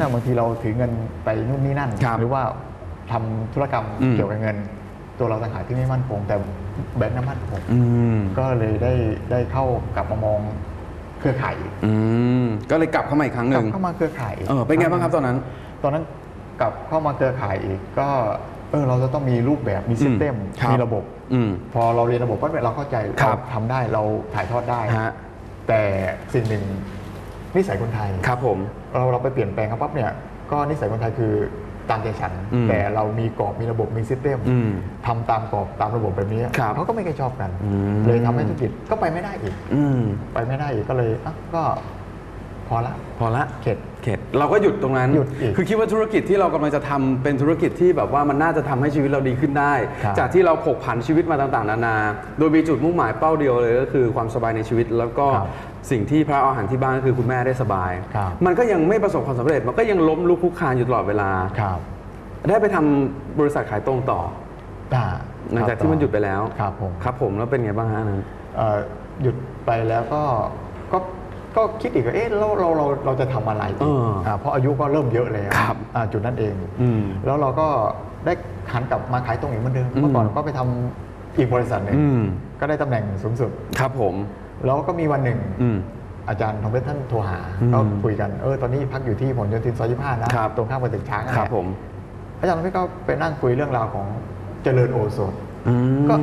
นั้นนะบางทีเราถือเงินไปนู่นนี่นั่นครับหรือว่าทำธุรกรรมอืมเกี่ยวกับเงิน ตัวเราต่างหากที่ไม่มั่นคง แต่แบงค์นั้นมั่นคงอืมก็เลยได้ได้เข้ากลับมามองเครือข่ายอีกอืมก็เลยกลับเข้ามาอีกครั้งหกลันึ่บงเข้ามาเครือข่ายอีกเออเป็นไงบ้างครับตอนนั้น ตอนนั้นกลับเข้ามาเครือข่ายอีกก็เออเราจะต้องมีรูปแบบมีซิสเต็มครับมีระบบอืมพอเราเรียนระบบปั๊บเนี่ยเราเข้าใจครัเราบทำได้เราถ่ายทอดได้ฮะแต่สิ่งหนึ่งนิสัยคนไทยครับผม เราเราไปเปลี่ยนแปลงครับปั๊บเนี่ยก็นิสัยคนไทยคือตามใจฉัน อืมแต่เรามีกรอบมีระบบมีซิสเต็มอืมทำตามกรอบตามระบบแบบนี้ครับเขาก็ไม่เคยชอบกัน อืม เลยทำให้ธุรกิจก็ไปไม่ได้อีก อืมไปไม่ได้อีกก็เลยอะก็พอละ พอละเข็ดเข็ดเราก็หยุดตรงนั้นหยุดอีกคือคิดว่าธุรกิจที่เรากำลังจะทำเป็นธุรกิจที่แบบว่ามันน่าจะทำให้ชีวิตเราดีขึ้นได้ ครับ จากที่เราผกผันชีวิตมาต่างๆ นานา โดยมีจุดมุ่งหมายเป้าเดียวเลยก็คือความสบายในชีวิตแล้วก็ครับ สิ่งที่พระเอาอาหารที่บ้านก็คือคุณแม่ได้สบาย ครับมันก็ยังไม่ประสบความสำเร็จ มันก็ยังล้มลุกคลุกคลานอยู่ตลอดเวลา ครับได้ไปทำบริษัทขายตรงต่อ อ่าหลังจากที่มันหยุดไปแล้ว ครับผม ครับผมแล้วเป็นไงบ้างฮะอันนั้น เอ่อหยุดไปแล้วก็ก็ก็คิดอีกว่าเอ๊ะเราเราเราเราจะทำอะไรเออีกออ่าเพราะอายุก็เริ่มเยอะแล้วครับอ่าจุดนั้นเองอืมแล้วเราก็ได้หันกลับมาขายตรงอีกเหมือนเดิมอืมเมื่อก่อนก็ไปทำอีกบริษัทหนึ่งอืม ก็ได้ตำแหน่งสูงสุด ครับผม แล้วก็มีวันหนึ่งอืมอาจารย์ทองเพชรท่านโทรหาอืมก็คุยกัน เออ ตอนนี้พักอยู่ที่ผลโยธินซอยยี่ห้านะครับตรงข้ามกับตึกช้างนั่นคแหรับละผม อาจารย์ทองเพชรก็ไปนั่งคุยเรื่องราวของเจริญโอโซนอืมก็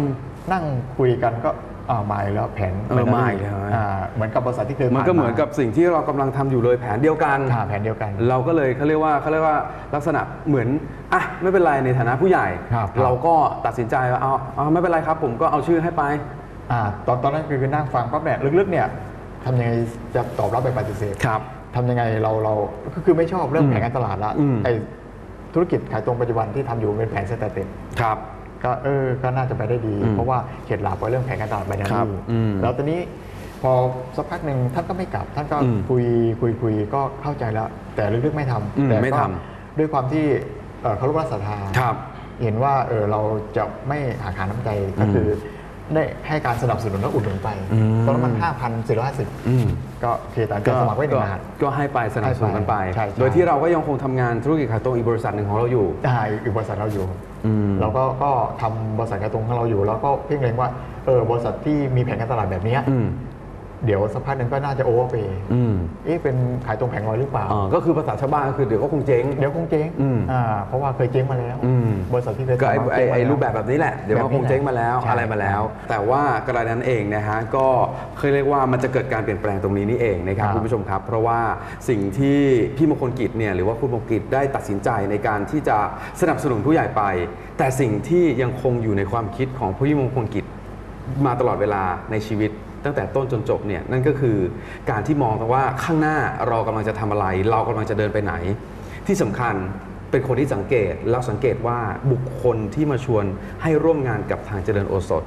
นั่งคุยกันก็อ่ามาอีกแล้วแผนเออมาอีกแล้วอ่าเหมือนกับบริษัทที่เคยมันก็เหมือนกับสิ่งที่เรากำลังทำอยู่เลยแผนเดียวกันอ่าแผนเดียวกัน เราก็เลยเขาเรียกว่าเขาเรียกว่าลักษณะเหมือนอะไม่เป็นไรในฐานะผู้ใหญ่ครับเราก็ตัดสินใจว่าเอาเอาไม่เป็นไรครับ ผมก็เอาชื่อให้ไป อ่าตอนตอนนั้นคือนั่งฟังปั๊บเนี่ยลึกๆเนี่ยทำยังไงจะตอบรับแบบปฏิเสธครับทำยังไงเราเราก็คือไม่ชอบเรื่องอืมแผนการตลาดละอืมไอธุรกิจขายตรงปัจจุบันที่ทำอยู่เป็นแผนสแตติกครับก็เออก็น่าจะไปได้ดีอืมเพราะว่าเข็ดหลาบไปเรื่องแผนการตลาดไบนาครับรีอืมแล้วตอนนี้พอสักพักหนึ่งท่านก็ไม่กลับ ท่านก็อืมคุยคุยคุยก็เข้าใจแล้ว แต่ลึกๆไม่ทำอืมแต่ไม่ก็ทด้วยความที่เอ่อเคารพรักศรัทธาครับเห็นว่าเออเราจะไม่หักหาน้ำใจก็คืออ ได้ให้การสนับสนุนและอุดหนุนไปอืมตอนนั้นมัน5,450อืมก็โอเคแต่จะสมัครไว้หนึ่งรหัสก็ให้ไปสนับสนุนกันไปใช่ใช่โดยที่เราก็ยังคงทำงานธุรกิจขายตรงอีกบริษัทหนึ่งของเราอยู่ได้อีกบริษัทเราอยู่อืมเราก็ก็ทำบริษัทกระตรงของเราอยู่ แล้วก็เพ่งเล็งว่าเออบริษัทที่มีแผนการตลาดแบบเนี้ยอืม เดี๋ยวสักพักหนึ่งก็น่าจะโอเวอร์เปย์อืมเอ๊ะเป็นขายตรงแผงลอยหรือเปล่าอ่า ก็คือภาษาชาวบ้านก็คือเดี๋ยวก็คงเจ๊ง เดี๋ยวคงเจ๊งอืมอ่าเพราะว่าเคยเจ๊งมาแล้วอืมบริษัทที่เคยก็ไอ้ทำมาไอ้เจ๊งมาไอ้แล้วรูปแบบแบบนี้แหละ เดี๋ยวมันคงเจ๊งมาแล้วใช่อะไรมาแล้ว แต่ว่ากระดานนั้นเองนะฮะก็เคยเรียกว่ามันจะเกิดการเปลี่ยนแปลงตรงนี้นี่เองนะครับครับคุณผู้ชมครับ เพราะว่าสิ่งที่พี่มงคลกิจเนี่ยหรือว่าคุณมงคลกิจได้ตัดสินใจในการที่จะสนับสนุนผู้ใหญ่ไป แต่สิ่งที่ยังคงอยู่ในความคิดของพี่มงคลกิจมาตลอดเวลาในชีวิต ตั้งแต่ต้นจนจบเนี่ยนั่นก็คือการที่มองว่าข้างหน้าเรากำลังจะทำอะไร เรากำลังจะเดินไปไหน ที่สำคัญเป็นคนที่สังเกตแล้วสังเกตว่าบุคคลที่มาชวนให้ร่วมงานกับทางเจริญโอสถ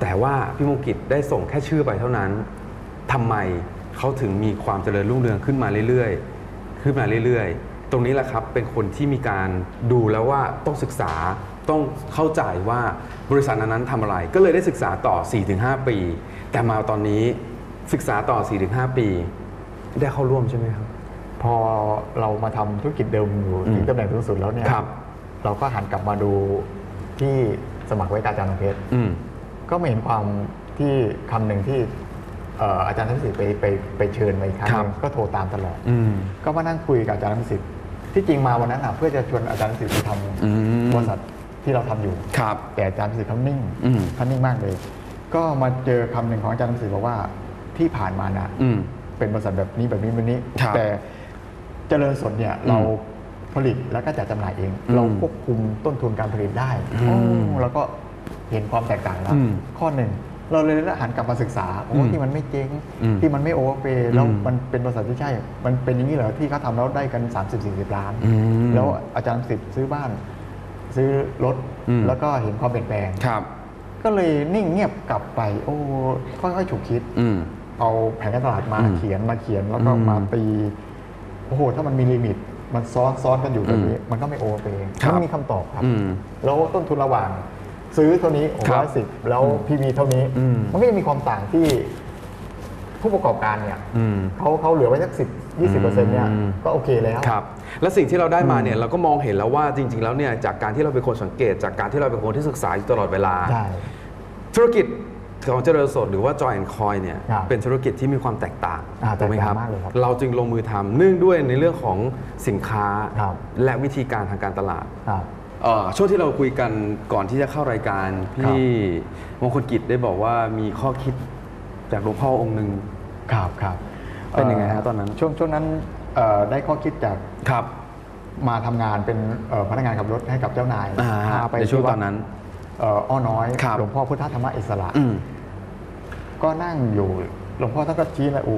แต่ว่าพี่มงกิจได้ส่งแค่ชื่อไปเท่านั้นทำไมเขาถึงมีความเจริญรุ่งเรืองขึ้นมาเรื่อยๆ ขึ้นมาเรื่อยๆ ตรงนี้แหละครับเป็นคนที่มีการดูแล้วว่าต้องศึกษา ต้องเข้าใจว่าบริษัทนั้นๆทำอะไร ก็เลยได้ศึกษาต่อ 4-5 ปี แต่มาตอนนี้ศึกษาต่อ 4-5 ปี ได้เข้าร่วมใช่ไหมครับ พอเรามาทำธุรกิจเดิมอยู่อืมถึงตำแหน่งสูงสุดแล้วเนี่ยครับ เราก็หันกลับมาดูที่สมัครไว้กับอาจารย์นงเพชรอืม ก็ไม่เห็นความที่คำหนึ่งที่เอ่ออาจารย์ทัศสิทธิ์ไปไปไปเชิญมาอีกครั้งหนึงครับ ก็โทรตามตลอด อืม ก็มานั่งคุยกับอาจารย์ทัศสิทธิ์ที่จริงมาวันนั้นอะเพื่อจะชวนอาจารย์ทัศสิทธิ์ไปทอืมำบริษัท ที่เราทำอยู่ ครับ แต่อาจารย์ทัศสิทธิ์เขานิ่งอืมเขานิ่งมากเลย ก็มาเจอคำหนึ่งของอาจารย์ทัศสิทธิ์บอกว่าที่ผ่านมานะอืมเป็นบริษัทแบบนี้แบบนี้แบบนี้ครับแต่เจริญสดเนี่ยเราผลิตแล้วก็จัดจำหน่ายเอง เราควบคุมต้นทุนการผลิตได้อืมโอ้แล้วก็เห็นความแตกต่างแล้วอืมข้อหนึ่งเราเลยหันกลับมาศึกษาโอ้อืมที่มันไม่เจ๊งอืมที่มันไม่โอเวอร์เปย์แล้วอืมมันเป็นบริษัทที่ใช่ มันเป็นอย่างนี้เหรอที่เขาทำแล้วได้กัน 30-40 ล้านอืมแล้วอาจารย์สิทธิ์ซื้อบ้าน ซื้อรถอืมแล้วก็เห็นความเปลี่ยนแปลงครับก็เลยนิ่งเงียบกลับไป โอ้ค่อยๆฉุกคิดอืมเอาแผนการตลาดมาอืมเขียนมาเขียนแล้วก็อืมมาตีโอ้โหถ้ามันมีลิมิตมันซ้อนซ้อนกันอยู่แบบนี้มันก็ไม่โอเวอร์เปย์ครับมันมีคำตอบครับอืมแล้วต้นทุนระหว่าง ซื้อเท่านี้หกครัร้อบยสิบแล้วพีวีเท่านี้อืมมันก็ยังมีความต่างที่ ผู้ประกอบการเนี่ยอืม เขาเขาเหลือไว้สักสิบยี่สิบเปอร์เซ็นต์เนี่ยอืมก็โอเคแล้ว ครับและสิ่งที่เราได้มาเนี่ยเราก็มองเห็นแล้วว่าจริง ๆ แล้วเนี่ยจากการที่เราเป็นคนสังเกต จากการที่เราเป็นคนที่ศึกษาอยู่ตลอดเวลา ได้ ธุรกิจของเจริญสดหรือว่า Joy and Coin เนี่ยครับเป็นธุรกิจที่มีความแตกต่างอ่าถูกไหมครับ แตกต่างมากเลยครับเราจึงลงมือทำเนื่องด้วยในเรื่องของสินค้า ครับ และวิธีการทางการตลาด ครับ เอ่อช่วงที่เราคุยกันก่อนที่จะเข้ารายการ พี่มงคลกิจได้บอกว่ามีข้อคิด จากหลวงพ่อองค์หนึ่งครับครับเป็นยังไงฮะเตอนนั้น ช่วงช่วงนั้นเอ่อได้ข้อคิดจากครับ มาทำงานเป็นเอ่อพนักงานขับรถให้กับเจ้านายอ่าพาไปในช่วงที่ตอนนั้นเอ่ออ้อน้อยครับหลวงพ่อพุทธธรรมอิสระอืมก็นั่งอยู่หลวงพ่อท่านก็ชี้เลยโอ้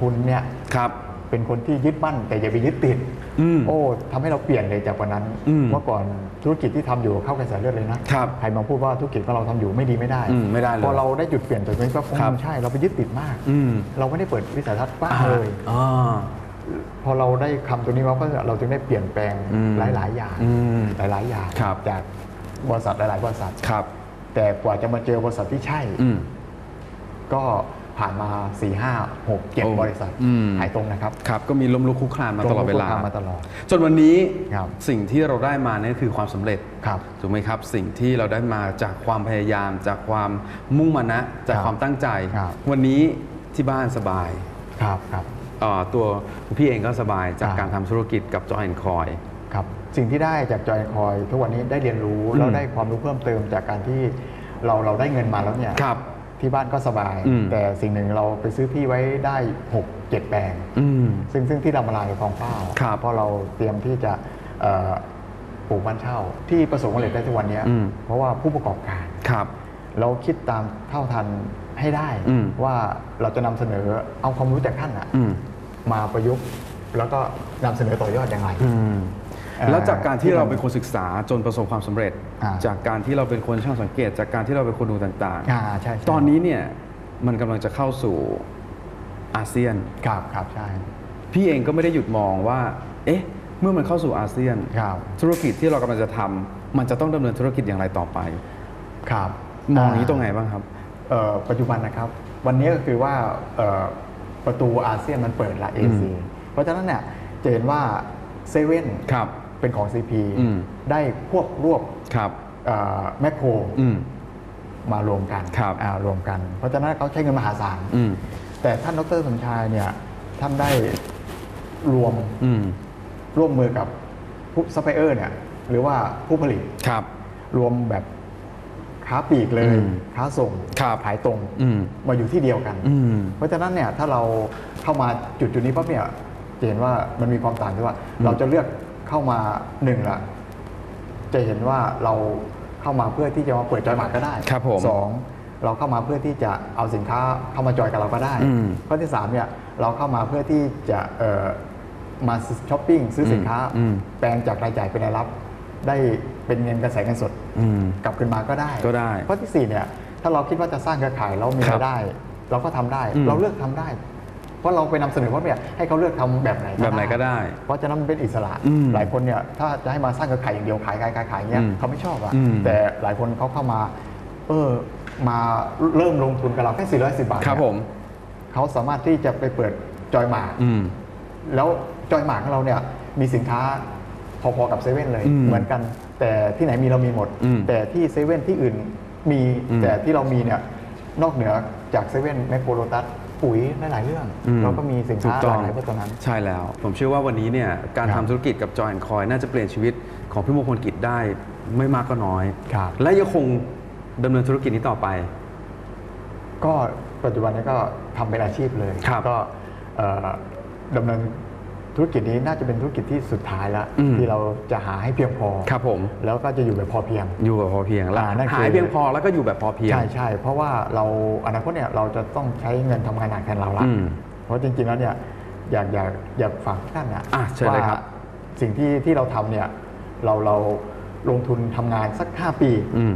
คุณเนี่ยครับ เป็นคนที่ยึดมั่นแต่อย่าไปยึดติด อืม โอ้ทำให้เราเปลี่ยนเลยจากวันนั้นอืมเมื่อก่อนธุรกิจที่ทำอยู่เข้ากระแสเลือดเลยนะครับใครมาพูดว่าธุรกิจของเราทำอยู่ไม่ดีไม่ได้อืมไม่ได้เลยพอเราได้จุดเปลี่ยนจากตรงนี้ก็คงครับ ใช่เราไปยึดติดมาก อืมเราไม่ได้เปิดวิสัยทัศน์กว้างเลย อ่า พอเราได้คำตัวนี้มาก็เราจึงได้เปลี่ยนแปลงอืมหลาย ๆ อย่างอืมหลาย ๆ อย่างครับ จากบริษัทหลาย ๆ บริษัท ครับ แต่กว่าจะมาเจอบริษัทที่ใช่ อืม ก็ ผ่านมา 4 5 6 โอ้7 บริษัทอืม ขายตรงนะครับ ครับก็มีล้มลุกคลุกคลานมาตลอดเวลาตรงมาตลอดจนวันนี้ครับ สิ่งที่เราได้มาเนี่ยคือความสำเร็จ ครับ ถูกไหมครับ สิ่งที่เราได้มาจากความพยายาม จากความมุ่งมั่นนะ จากครับความตั้งใจ ครับ วันนี้ที่บ้านสบายครับครับ เอ่อตัวคุณพี่เองก็สบายจากครับ การทำธุรกิจกับจอยแอนคอย ครับสิ่งที่ได้จากจอยคอยทุกวันนี้ได้เรียนรู้อืมแล้วได้ความรู้เพิ่มเติมจากการที่เราเราได้เงินมาแล้วเนี่ยครับ ที่บ้านก็สบาย อืม แต่สิ่งหนึ่งเราไปซื้อที่ไว้ได้6 7แปลง อืม ซึ่งซึ่งที่เรามาลายคลองเป้าครับเพราะเราเตรียมที่จะเอ่อปลูกบ้านเช่า ที่ประสบความสำเร็จได้ทุกวันเนี้ยอืม เพราะว่าผู้ประกอบการ ครับ เราคิดตามเท่าทันให้ได้ อืม ว่าเราจะนำเสนอเอาความรู้จากท่านอะอืมมาประยุกต์ แล้วก็นำเสนอต่อยอดอย่างไร อืมเอ่อ แล้วจากการที่ที่เรามันเป็นคนศึกษาจนประสบความสำเร็จอ่าจากการที่เราเป็นคนช่างสังเกต จากการที่เราเป็นคนดูต่างอ่าใช่ใช่ๆตอนนี้เนี่ยมันกำลังจะเข้าสู่อาเซียนครับครับใช่พี่เองก็ไม่ได้หยุดมองว่า เอ๊ะ เมื่อมันเข้าสู่อาเซียนครับธุรกิจที่เรากำลังจะทำมันจะต้องดำเนินธุรกิจอย่างไรต่อไป ครับ มองนี้ตรงไหนบ้างครับเอ่อปัจจุบันนะครับ วันนี้ก็คือว่าเอ่อประตูอาเซียนมันเปิดละเอเชียเพราะฉะนั้นเนี่ยจะเห็นว่าเซเว่นครับ เป็นของ CP อืม ได้ควบรวบครับ แมคโครอืม มารวมกันครับ อ่ารวมกัน เพราะฉะนั้นเขาใช้เงินมหาศาล อืม แต่ท่านดรสมชายเนี่ยท่านได้รวมอืม ร่วมมือกับผู้ซัพพลายเออร์เนี่ยหรือว่าผู้ผลิตครับ รวมแบบค้าปลีกเลย อืมค้าส่งครับขายตรงอืม มาอยู่ที่เดียวกัน อืม เพราะฉะนั้นเนี่ยถ้าเราเข้ามาจุดจุดนี้ปั๊บเนี่ยจะเห็นว่ามันมีความต่างที่ว่าอืมเราจะเลือก เข้ามาหนึ่งละจะเห็นว่าเราเข้ามาเพื่อที่จะมาเปิดจอยหมากก็ได้ครับผมสองเราเข้ามาเพื่อที่จะเอาสินค้าเข้ามาจอยกับเราก็ได้อืมข้อที่สามเนี่ยเราเข้ามาเพื่อที่จะเอ่อมาช้อปปิ้งซื้อสินค้าอืมแปลงจากรายจ่ายเป็นรายรับ ได้เป็นเงินกระแสเงินสดอืมกลับคืนมาก็ได้ก็ได้ ข้อที่สี่เนี่ยถ้าเราคิดว่าจะสร้างเครือข่ายแล้วมีครับรายได้ เราก็ทำได้อืมเราเลือกทำได้ เพราะเราไปนำเสนอว่าเนี่ยให้เขาเลือกทำแบบไหนแบบไหนก็ได้ เพราะฉะนั้นมันเป็นอิสระอืมหลายคนเนี่ยถ้าจะให้มาสร้างเครือข่ายอย่างเดียวขายขายขายขายเงี้ยอืมเขาไม่ชอบอะอืมแต่หลายคนเขาเข้ามา เออมาเริ่มลงทุนกับเราแค่410บาทครับเนี่ยผมเขาสามารถที่จะไปเปิดจอยหมากอืมแล้วจอยหมากของเราเนี่ยมีสินค้าพอๆกับเซเว่นเลยอืมเหมือนกัน แต่ที่ไหนมีเรามีหมดอืมแต่ที่เซเว่นที่อื่นมีอืมแต่ที่เรามีเนี่ยนอกเหนือจากเซเว่นแมคโครโลตัส ปุ๋ยหลายๆเรื่องอืมเราก็มีสินถูค้ากต้หอลางกหลายเพราะตรงนั้น ใช่แล้ว ผมเชื่อว่าวันนี้เนี่ยการครัทำบธุรกิจกับจอยแอนคอยน่าจะเปลี่ยนชีวิตของพี่มงคลกิจได้ไม่มากก็น้อย ครับ และยังคงดำเนินธุรกิจนี้ต่อไป ก็ปัจจุบันนี้ก็ทำเป็นอาชีพเลย ครับก็เอ่อดำเนิน ธุรกิจนี้น่าจะเป็นธุรกิจที่สุดท้ายแล้วอืมที่เราจะหาให้เพียงพอครับผมแล้วก็จะอยู่แบบพอเพียง อยู่แบบพอเพียงแล้วอ่านั่นคือหายเพียงพอแล้วก็อยู่แบบพอเพียงใช่ใช่เพราะว่าเราอนาคตเนี่ยเราจะต้องใช้เงินทำงานหนักแทนเราละอืมเพราะจริงๆแล้วเนี่ยอยากอยากอยากฝากท่านนะอะเชิญเลยครับว่าสิ่งที่ที่เราทำเนี่ยเราเราลงทุนทำงานสัก 5 ปีอืม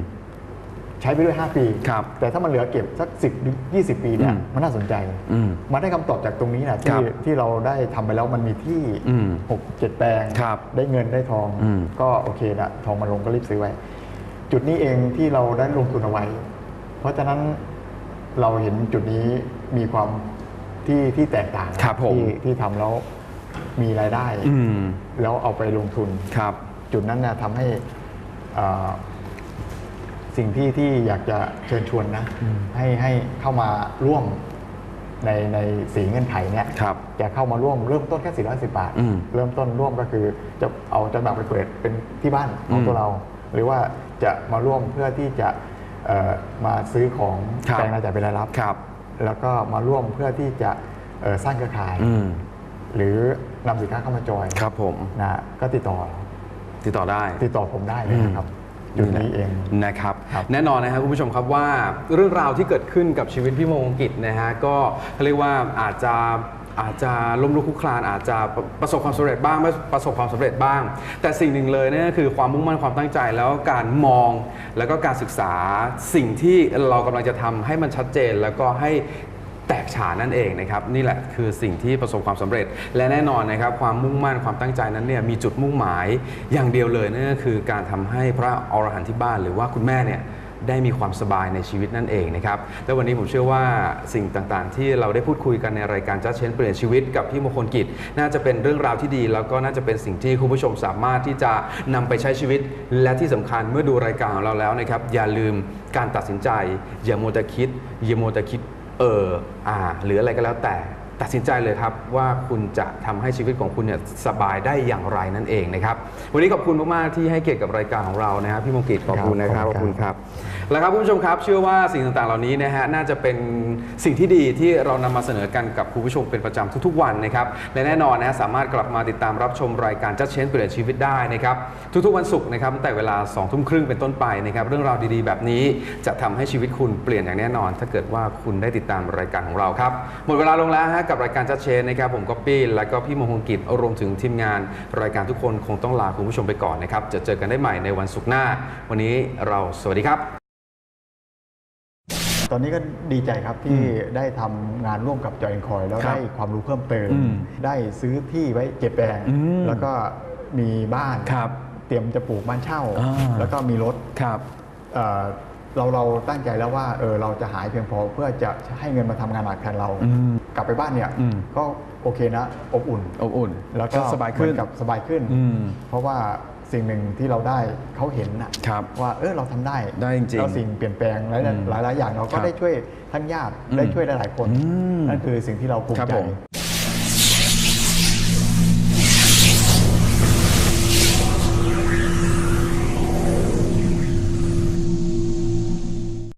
ใช้ไปด้วย 5 ปี ครับแต่ถ้ามันเหลือเก็บสัก 10หรือ20 ปีเนี่ยอืมมันน่าสนใจ อืมมาได้คำตอบจากตรงนี้นะครัที่บที่เราได้ทำไปแล้วมันมีที่ อืมหกเจ็ดแปลง ครับได้เงินได้ทอง อืมก็โอเคนะทองมาลงก็รีบซื้อไว้ จุดนี้เองที่เราได้ลงทุนเอาไว้ เพราะฉะนั้นเราเห็นจุดนี้มีความที่ที่แตกต่างนะครับผม ที่ที่ทำแล้วมีรายได้ อืมแล้วเอาไปลงทุน ครับ จุดนั้นเนี่ยทำให้เอ่อ สิ่งที่ที่อยากจะเชิญชวนนะ ให้ให้เข้ามาร่วมในในสีเงื่อนไขเนี่ยครับจะเข้ามาร่วมเริ่มต้นแค่ 410 บาทอืมเริ่มต้นร่วมก็คือจะเอาจำหน่ายไปเปิดเป็นที่บ้านของอืมตัวเรา หรือว่าจะมาร่วมเพื่อที่จะเอ่อมาซื้อของครับแปลงรายจ่ายเป็นรายรับครับแล้วก็มาร่วมเพื่อที่จะเอ่อสร้างเครือข่ายอืมหรือนำสินค้าเข้ามาจอยครับผมนะก็ติดต่อ ติดต่อได้ ติดต่อผมได้เลยนะครับ จุดนี้เองนะครับครับแน่นอนนะครับคุณผู้ชมครับว่าเรื่องราวที่เกิดขึ้นกับชีวิตพี่โมงกิจนะฮะก็เขาเรียกว่าอาจจะอาจจะล้มลุกคลุกคลานอาจจะประสบความสำเร็จบ้างไม่ประสบความสำเร็จบ้าง แต่สิ่งหนึ่งเลยนั่นก็คือความมุ่งมั่นความตั้งใจแล้วการมองแล้วก็การศึกษาสิ่งที่เรากำลังจะทำให้มันชัดเจน แล้วก็ให้ แตกฉานนั่นเองนะครับนี่แหละคือสิ่งที่ประสบความสำเร็จ และแน่นอนนะครับความมุ่งมั่นความตั้งใจนั้นเนี่ยมีจุดมุ่งหมายอย่างเดียวเลยนั่นก็คือการทำให้พระอรหันต์ที่บ้านหรือว่าคุณแม่เนี่ยได้มีความสบายในชีวิตนั่นเองนะครับ และวันนี้ผมเชื่อว่าสิ่งต่างๆ ที่เราได้พูดคุยกันในรายการจัดเชนเปลี่ยนชีวิตกับพี่มงคลกิจ น่าจะเป็นเรื่องราวที่ดี แล้วก็น่าจะเป็นสิ่งที่คุณผู้ชมสามารถที่จะนำไปใช้ชีวิต และที่สำคัญเมื่อดูรายการของเราแล้วนะครับ อย่าลืมการตัดสินใจ อย่าโมวแต่คิด อย่าโมวแต่คิด เอออ่าหรืออะไรก็แล้วแต่ ตัดสินใจเลยครับว่าคุณจะทำให้ชีวิตของคุณเนี่ยสบายได้อย่างไรนั่นเองนะครับ วันนี้ขอบคุณมาก ๆ ที่ให้เกียรติกับรายการของเรานะครับพี่มงกิตขอบคุณนะครับคขรับอบคุณครับ แล้วครับคุณผู้ชมครับ เชื่อว่าสิ่งต่างๆ เหล่านี้นะฮะน่าจะเป็นสิ่งที่ดีที่เรานำมาเสนอกันกับคุณผู้ชมเป็นประจำทุกๆวันนะครับและแน่นอนนะฮะสามารถกลับมาติดตามรับชมรายการจัดเชนเปลี่ยนชีวิตได้นะครับทุกๆวันศุกร์นะครับตั้งแต่เวลา2องทุ่มครึ่งเป็นต้นไปนะครับเรื่องราวดีๆ แบบนี้จะทำให้ชีวิตคุณเปลี่ยนอย่างแน่นอน ถ้าเกิดว่าคุณได้ติดตามรายการของเราครับหมดเวลาลงแล้วฮะกับรายการจัดเชนนะครับผมก็ปี้และก็พี่มงคลกิจรวมถึงทีมงาน รายการทุกคนคงต้องลาคุณผู้ชมไปก่อนนะครับจะเจอกันได้ใหม่ในวันศุกร์หน้า วันนี้เราสวัสดีครับ ตอนนี้ก็ดีใจครับที่ได้ทำงานร่วมกับจอยคอยแล้วครับได้ความรู้เพิ่มเติมอืมได้ซื้อที่ไว้เก็บแปลงอืมแล้วก็มีบ้านครับเตรียมจะปลูกบ้านเช่าอ่าแล้วก็มีรถครับเอ่อเราเราตั้งใจแล้วว่าเออเราจะหายเพียงพอเพื่อจะให้เงินมาทำงานหนักแทนเราอืมกลับไปบ้านเนี่ยอืมก็โอเคนะ อบอุ่นอบอุ่น แล้วก็สบายขึ้นเหมือกับสบายขึ้นอืมเพราะว่า สิ่งหนึ่งที่เราได้เขาเห็นนะครับว่าเออเราทำได้ได้จริงๆแล้วสิ่งเปลี่ยนแปลงหลายอืมหลายหลายๆอย่างเราครัก็บได้ช่วยทั้งญาติอืมได้ช่วยหลายๆคนอืมนั่นคือสิ่งที่เราภูมิครับใจผม